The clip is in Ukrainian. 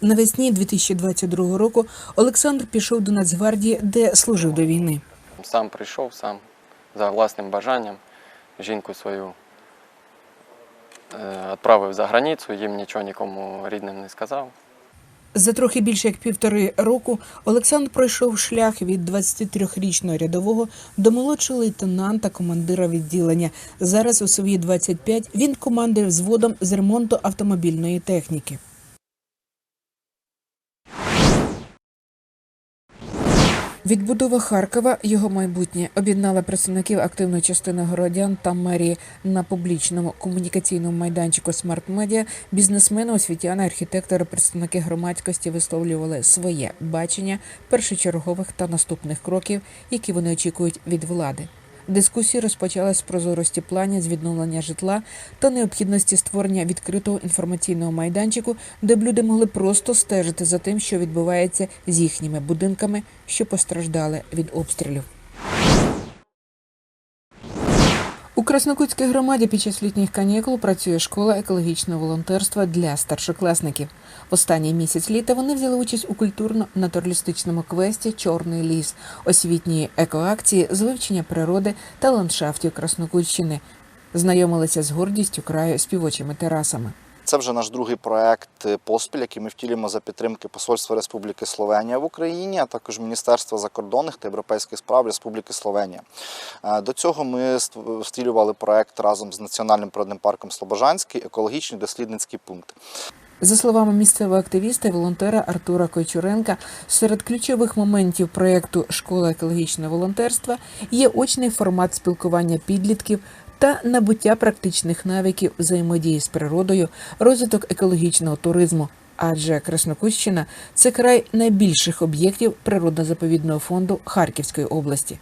Навесні 2022 року Олександр пішов до Нацгвардії, де служив до війни. Сам прийшов, сам за власним бажанням. Жінку свою е, відправив за границю, їм нічого нікому рідним не сказав. За трохи більше як півтори року Олександр пройшов шлях від 23-річного рядового до молодшого лейтенанта, командира відділення. Зараз у свої 25 він командує взводом з ремонту автомобільної техніки. Відбудова Харкова, його майбутнє, об'єднала представників активної частини городян та мерії на публічному комунікаційному майданчику Смарт Медіа. Бізнесмени, освітяни, архітектори, представники громадськості висловлювали своє бачення першочергових та наступних кроків, які вони очікують від влади. Дискусія розпочалась з прозорості планів з відновлення житла та необхідності створення відкритого інформаційного майданчику, де б люди могли просто стежити за тим, що відбувається з їхніми будинками, що постраждали від обстрілів. У Краснокутській громаді під час літніх канікул працює школа екологічного волонтерства для старшокласників. В останній місяць літа вони взяли участь у культурно-натуралістичному квесті Чорний ліс, освітній екоакції з вивчення природи та ландшафтів Краснокутщини. Знайомилися з гордістю краю співочими терасами. Це вже наш другий проект е, поспіль, який ми втілюємо за підтримки Посольства Республіки Словенія в Україні, а також Міністерства закордонних та європейських справ Республіки Словенія. Е, До цього ми втілювали проект разом з Національним природним парком Слобожанський, екологічний дослідницький пункт. За словами місцевого активіста і волонтера Артура Койчуренка, серед ключових моментів проєкту Школа екологічного волонтерства є очний формат спілкування підлітків та набуття практичних навиків взаємодії з природою, розвиток екологічного туризму. Адже Краснокутщина це край найбільших об'єктів природно-заповідного фонду Харківської області.